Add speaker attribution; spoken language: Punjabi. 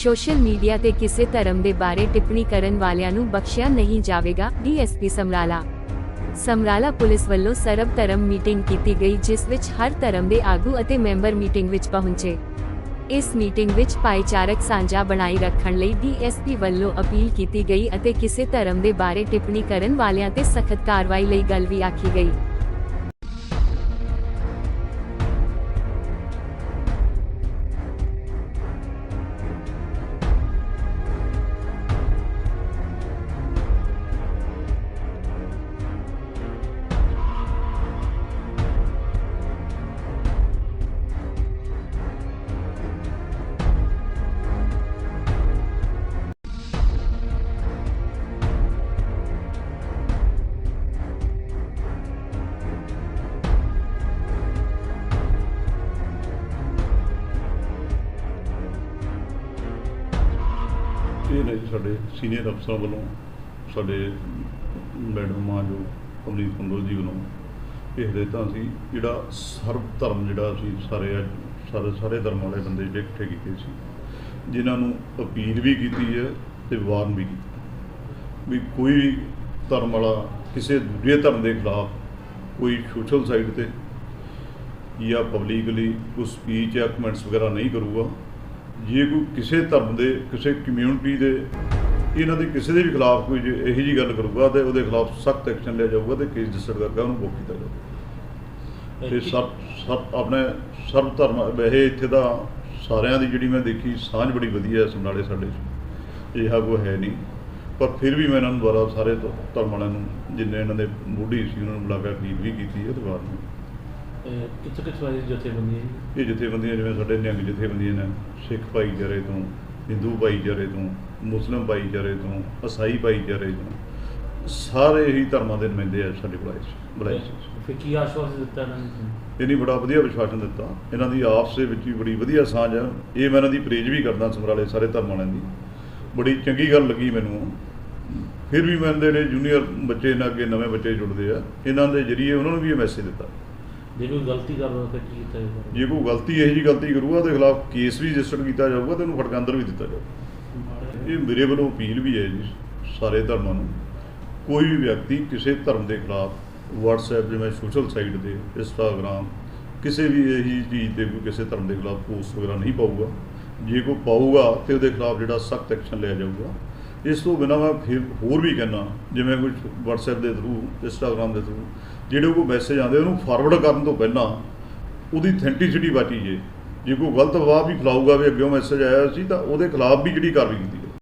Speaker 1: ਸੋਸ਼ਲ ਮੀਡੀਆ ਤੇ ਕਿਸੇ ਧਰਮ ਦੇ ਬਾਰੇ ਟਿੱਪਣੀ ਕਰਨ ਵਾਲਿਆਂ ਨੂੰ ਬਖਸ਼ਿਆ ਨਹੀਂ ਜਾਵੇਗਾ, ਡੀਐਸਪੀ ਸਮਰਾਲਾ। ਸਮਰਾਲਾ ਪੁਲਿਸ ਵੱਲੋਂ ਸਰਬ ਧਰਮ ਮੀਟਿੰਗ ਕੀਤੀ ਗਈ, ਜਿਸ ਵਿੱਚ ਹਰ ਧਰਮ ਦੇ ਆਗੂ ਅਤੇ ਮੈਂਬਰ ਮੀਟਿੰਗ ਵਿੱਚ ਪਹੁੰਚੇ। ਇਸ ਮੀਟਿੰਗ ਵਿੱਚ ਭਾਈਚਾਰਕ ਸਾਂਝਾ ਬਣਾਈ ਰੱਖਣ ਲਈ ਡੀਐਸਪੀ ਵੱਲੋਂ ਅਪੀਲ ਕੀਤੀ ਗਈ ਅਤੇ ਕਿਸੇ ਧਰਮ ਦੇ ਬਾਰੇ ਟਿੱਪਣੀ ਕਰਨ ਵਾਲਿਆਂ ਤੇ ਸਖਤ ਕਾਰਵਾਈ ਲਈ ਗੱਲ ਵੀ ਆਖੀ ਗਈ।
Speaker 2: ਇਹ ਨੇ ਸਾਡੇ ਸੀਨੀਅਰ ਅਫਸਰਾਂ ਵੱਲੋਂ, ਸਾਡੇ ਮੈਡਮ ਮਾਂ ਜੋ ਅਮਰੀਤ ਕੰਬਲ ਜੀ ਵੱਲੋਂ। ਇਹ ਹਦਾਇਤਾਂ ਸੀ ਜਿਹੜਾ ਸਰਵ ਧਰਮ ਜਿਹੜਾ ਅਸੀਂ ਸਾਰੇ ਅੱਜ, ਸਾਰੇ ਸਾਰੇ ਧਰਮ ਵਾਲੇ ਬੰਦੇ ਜਿਹੜੇ ਇਕੱਠੇ ਕੀਤੇ ਸੀ, ਜਿਨ੍ਹਾਂ ਨੂੰ ਅਪੀਲ ਵੀ ਕੀਤੀ ਹੈ ਤੇ ਵਾਰਨ ਵੀ ਕੀਤਾ। ਵੀ ਕੋਈ ਧਰਮ ਵਾਲਾ ਕਿਸੇ ਦੂਜੇ ਧਰਮ ਦੇ ਖਿਲਾਫ ਕੋਈ ਸੋਸ਼ਲ ਸਾਈਟ ਤੇ ਜਾਂ ਪਬਲਿਕਲੀ ਕੋਈ ਸਪੀਚ ਜਾਂ ਕਮੈਂਟਸ ਵਗੈਰਾ ਨਹੀਂ ਕਰੂਗਾ ਜੇ ਕੋਈ ਕਿਸੇ ਧਰਮ ਦੇ ਕਿਸੇ ਕਮਿਊਨਿਟੀ ਦੇ ਇਹਨਾਂ ਦੇ ਕਿਸੇ ਦੇ ਵੀ ਖਿਲਾਫ ਕੋਈ ਜੇ ਇਹੋ ਜੀ ਗੱਲ ਕਰੂਗਾ ਤੇ ਉਹਦੇ ਖਿਲਾਫ ਸਖਤ ਐਕਸ਼ਨ ਲਿਆ ਜਾਊਗਾ ਤੇ ਕੇਸ ਰਜਿਸਟਰ ਕਰਕੇ ਉਹਨੂੰ ਬੁੱਕ ਕੀਤਾ ਜਾਊਗਾ। ਤੇ ਸਭ ਸਭ ਆਪਣੇ ਸਰਬ ਧਰਮ ਵੈਸੇ ਇੱਥੇ ਦਾ ਸਾਰਿਆਂ ਦੀ ਜਿਹੜੀ ਮੈਂ ਦੇਖੀ ਸਾਂਝ ਬੜੀ ਵਧੀਆ ਹੈ ਸਮਰਾਲੇ ਸਾਡੇ 'ਚ। ਇਹੋ ਕੋਈ ਹੈ ਨਹੀਂ। ਪਰ ਫਿਰ ਵੀ ਮੈਂ ਇਹਨਾਂ ਨੂੰ ਦੁਆਰਾ ਸਾਰੇ ਧਰਮ ਵਾਲਿਆਂ ਨੂੰ ਜਿੰਨੇ ਇਹਨਾਂ ਦੇ ਮੋਢੀ ਸੀ ਉਹਨਾਂ ਨੂੰ ਬੁਲਾ ਕੇ ਅਪੀਲ ਵੀ ਕੀਤੀ ਹੈ ਦੁਬਾਰਾ
Speaker 3: ਕਿੱਥੇ ਕਿੱਥੇ ਵਾਲੀ ਜਥੇਬੰਦੀਆਂ ਜੀ?
Speaker 2: ਇਹ ਜਥੇਬੰਦੀਆਂ ਜਿਵੇਂ ਸਾਡੇ ਨਿਹੰਗ ਜਥੇਬੰਦੀਆਂ ਨੇ ਸਿੱਖ ਭਾਈਚਾਰੇ ਤੋਂ ਹਿੰਦੂ ਭਾਈਚਾਰੇ ਤੋਂ ਮੁਸਲਿਮ ਭਾਈਚਾਰੇ ਤੋਂ ਈਸਾਈ ਭਾਈਚਾਰੇ ਤੋਂ ਸਾਰੇ ਹੀ ਧਰਮਾਂ ਦੇ ਨੁਮਾਇੰਦੇ ਆ ਸਾਡੇ ਬੁਲਾਏ ਸੀ ਬੁਲਾਏ ਸੀ।
Speaker 3: ਫਿਰ ਕੀ ਆਸ਼ਵਾਸਨ ਦਿੱਤਾ ਇਹਨਾਂ ਨੇ ਤੁਹਾਨੂੰ?
Speaker 2: ਇਹਨੀ ਬੜਾ ਵਧੀਆ ਵਿਸ਼ਵਾਸਨ ਦਿੱਤਾ। ਇਹਨਾਂ ਦੀ ਆਪਸ ਦੇ ਵਿੱਚ ਵੀ ਬੜੀ ਵਧੀਆ ਸਾਂਝ ਆ। ਇਹ ਮੈਂ ਇਹਨਾਂ ਦੀ ਪ੍ਰੇਜ ਵੀ ਕਰਦਾ ਸਮਰਾਲੇ ਸਾਰੇ ਧਰਮ ਵਾਲਿਆਂ ਦੀ। ਬੜੀ ਚੰਗੀ ਗੱਲ ਲੱਗੀ ਮੈਨੂੰ। ਫਿਰ ਵੀ ਮੈਂ ਜਿਹੜੇ ਜੂਨੀਅਰ ਬੱਚੇ ਇਹਨਾਂ ਅੱਗੇ ਨਵੇਂ ਬੱਚੇ ਜੁੜਦੇ ਆ ਇਹਨਾਂ ਦੇ ਜਰੀਏ ਉਹਨਾਂ ਨੂੰ ਵੀ ਇਹ ਮੈਸੇਜ ਦਿੱਤਾ।
Speaker 3: ਜੇ ਕੋਈ ਗਲਤੀ ਕਰਦਾ ਤਾਂ ਕੀ ਕੀਤਾ ਜਾਊਗਾ?
Speaker 2: ਜੇ ਕੋਈ ਗਲਤੀ, ਇਹੋ ਜੀ ਗਲਤੀ ਕਰੂਗਾ ਉਹਦੇ ਖਿਲਾਫ ਕੇਸ ਵੀ ਰਜਿਸਟਰ ਕੀਤਾ ਜਾਊਗਾ ਤੇ ਉਹਨੂੰ ਫੜਕ ਵੀ ਦਿੱਤਾ ਜਾਊਗਾ। ਇਹ ਮੇਰੇ ਵੱਲੋਂ ਅਪੀਲ ਵੀ ਹੈ ਜੀ, ਸਾਰੇ ਧਰਮਾਂ ਨੂੰ। ਕੋਈ ਵੀ ਵਿਅਕਤੀ ਕਿਸੇ ਧਰਮ ਦੇ ਖਿਲਾਫ WhatsApp ਜਿਵੇਂ ਸੋਸ਼ਲ ਸਾਈਟ ਤੇ, Instagram, ਕਿਸੇ ਵੀ ਇਹੀ ਚੀਜ਼ ਤੇ ਕੋਈ ਕਿਸੇ ਧਰਮ ਦੇ ਖਿਲਾਫ ਪੋਸਟ ਵਗੈਰਾ ਨਹੀਂ ਪਾਊਗਾ। ਜੇ ਕੋਈ ਪਾਊਗਾ ਤੇ ਉਹਦੇ ਖਿਲਾਫ ਜਿਹੜਾ ਸਖਤ ਐਕਸ਼ਨ ਲਿਆ ਜਾਊਗਾ। ਇਸ ਤੋਂ ਬਿਨਾਂ ਮੈਂ ਫਿਰ ਹੋਰ ਵੀ ਕਹਿਣਾ ਜਿਵੇਂ ਕੋਈ WhatsApp ਦੇ ਥਰੂ Instagram ਦੇ ਥਰੂ ਜਿਹੜੇ ਕੋਈ ਮੈਸੇਜ ਆਉਂਦੇ, ਉਹਨੂੰ ਫਾਰਵਰਡ ਕਰਨ ਤੋਂ ਪਹਿਲਾਂ ਉਹਦੀ ਅਥੈਂਟਿਸਿਟੀ ਬਚੀ ਜੇ। ਜੇ ਕੋਈ ਗਲਤ ਅਫਵਾਹ ਵੀ ਫੈਲਾਊਗਾ ਵੀ ਅੱਗੇ ਮੈਸੇਜ ਆਇਆ ਸੀ, ਤਾਂ ਉਹਦੇ ਖਿਲਾਫ ਵੀ ਜਿਹੜੀ ਕਾਰਵਾਈ ਕੀਤੀ